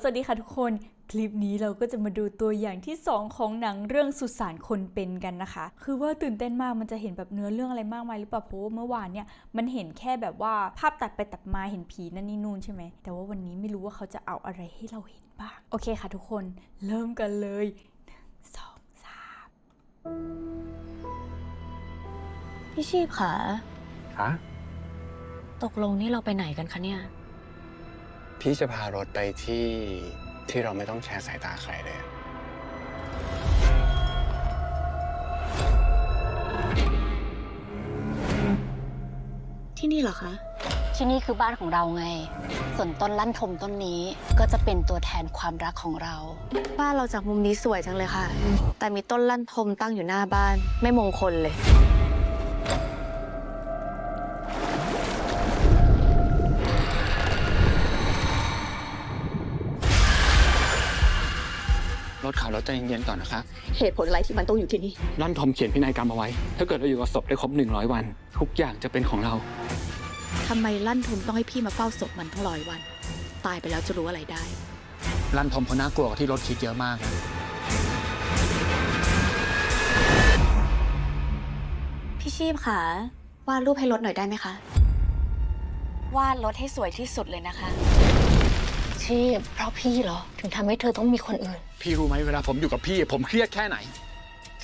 สวัสดีค่ะทุกคน คลิปนี้เราก็จะมาดูตัวอย่างที่ 2 ของหนังเรื่องสุสานคนเป็นกันนะคะ คือว่าตื่นเต้นมากมันจะเห็นแบบเนื้อเรื่องอะไรมากมายหรือเปล่าเพราะว่าเมื่อวานเนี่ยมันเห็นแค่แบบว่าภาพตัดไปตัดมาเห็นผีนั่นนี่นู่นใช่ไหมแต่ว่าวันนี้ไม่รู้ว่าเขาจะเอาอะไรให้เราเห็นบ้าง โอเคค่ะทุกคนเริ่มกันเลยหนึ่งสองสามพี่ชีพค่ะฮะตกลงนี่เราไปไหนกันคะเนี่ย พี่จะพารถไปที่ที่เราไม่ต้องแชร์สายตาใครเลย ที่นี่เหรอคะ ที่นี่คือบ้านของเราไง ส่วนต้นลั่นทมต้นนี้ก็จะเป็นตัวแทนความรักของเรา บ้านเราจากมุมนี้สวยจังเลยค่ะ แต่มีต้นลั่นทมตั้งอยู่หน้าบ้านไม่มงคลเลย รถขับรถใจเย็นๆก่อนนะคะ เหตุผลอะไรที่มันต้องอยู่ที่นี่ลั่นทอมเขียนพินัยกรรมเอาไว้ ถ้าเกิดเราอยู่กับศพได้ครบ 100 วัน ทุกอย่างจะเป็นของเรา ทำไมลั่นทุมต้องให้พี่มาเฝ้าศพมันทั้งร้อยวัน ตายไปแล้วจะรู้อะไรได้ ลั่นทอมเขาน่ากลัวกว่าที่รถคิดเยอะมาก พี่ชีพค่ะวาดรูปให้รถหน่อยได้ไหมคะ วาดรถให้สวยที่สุดเลยนะคะ ชีพเพราะพี่เหรอ ถึงทำให้เธอต้องมีคนอื่น พี่รู้ไหมเวลาผมอยู่กับพี่ ผมเครียดแค่ไหน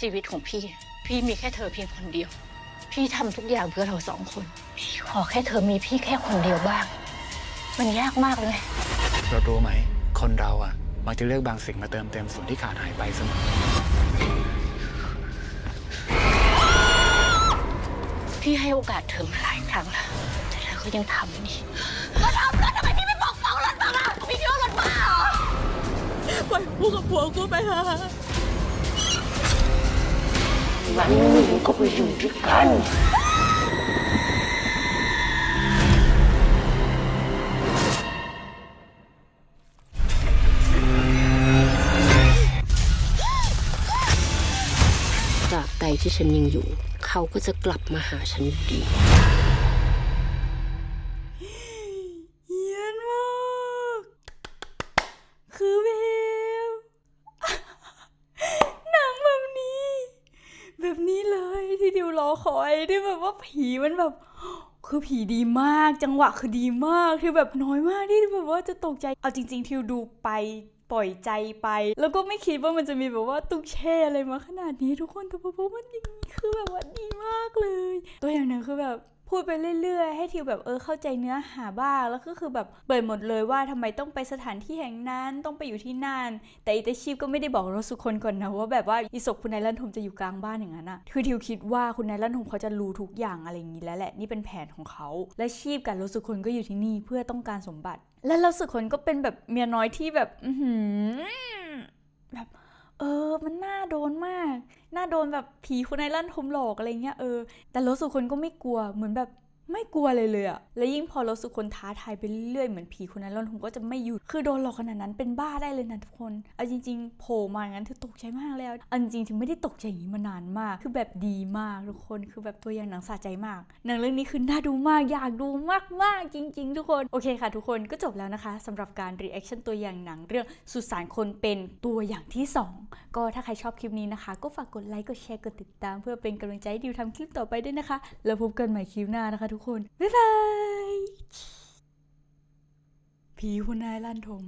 ชีวิตของพี่ พี่มีแค่เธอเพียงคนเดียว พี่ทำทุกอย่างเพื่อเราสองคน พี่ขอแค่เธอมีพี่แค่คนเดียวบ้าง มันยากมากเลยเรารู้ไหม คนเราอะมักจะเลือกบางสิ่งมาเติมเต็มส่วนที่ขาดหายไปเสมอพี่ให้โอกาสเธอมาหลายครั้งแล้วแต่เธอก็ยังทำนี่ ไม่คิดว่ามันบ้าเปล่อยกูกับผัวกูไปฮะวันหนึ่งก็ไปอยู่ด้วยกัน จากใดที่ฉันยังอยู่ เขาก็จะกลับมาหาฉันดี คอยที่แบบว่าผีมันแบบ คือผีดีมาก จังหวะคือดีมากคือแบบน้อยมากที่แบบว่าจะตกใจ เอาจริง ๆ ทิวดูไปปล่อยใจไป แล้วก็ไม่คิดว่ามันจะมีแบบว่าตุ๊กแช่อะไรมาขนาดนี้ทุกคนแต่พอมันอย่างนี้คือแบบว่าดีมากเลย ตัวอย่างหนึ่งคือแบบ พูดไปเรื่อยๆ ให้ทิวแบบเออเข้าใจเนื้อหาบ้างแล้วก็คือแบบเปิดหมดเลยว่าทำไมต้องไปสถานที่แห่งนั้นต้องไปอยู่ที่นั่น แต่อิตาชีพก็ไม่ได้บอกเราสุคนก่อนนะว่าแบบว่าอิศกคุณนายลันทมจะอยู่กลางบ้านอย่างนั้นอะคือทิวคิดว่าคุณนายลันทมเขาจะรู้ทุกอย่างอะไรอย่างนี้แล้วแหละนี่เป็นแผนของเขาและชีพกับรสุคนก็อยู่ที่นี่เพื่อต้องการสมบัติ และรสุคนก็เป็นแบบเมียน้อยที่แบบ อือหือแบบ เออ มันน่าโดนมาก น่าโดนแบบผีคุณนายลั่นทมหลอกอะไรเงี้ยเออ แต่รถสุคนก็ไม่กลัว เหมือนแบบ ไม่กลัวเลยเลยอะและยิ่งพอรถสุคนท้าทายไปเรื่อยเหมือนผีคุณนายลั่นทมก็จะไม่หยุด คือโดนหลอกขนาดนั้นเป็นบ้าได้เลยนะทุกคน เอาจริงๆโผล่มางั้นคือตกใจมากแล้วเอาจริงถึงไม่ได้ตกใจอย่างนี้มานานมาก คือแบบดีมากทุกคน คือแบบตัวอย่างหนังสะใจมาก หนังเรื่องนี้คือน่าดูมาก อยากดูมากๆจริง ๆ ทุกคน โอเคค่ะ ทุกคนก็จบแล้วนะคะสำหรับการ reaction ตัวอย่างหนังเรื่องสุสานคนเป็นตัวอย่างที่ 2 ก็ถ้าใครชอบคลิปนี้นะคะ ก็ฝากกดไลค์ กดแชร์ กดติดตาม เพื่อเป็นกำลังใจให้ดิวทำคลิปต่อไปด้วยนะคะ แล้วพบกันใหม่คลิปหน้านะคะทุกคน บ๊ายบาย ผีคุณนายลั่นทม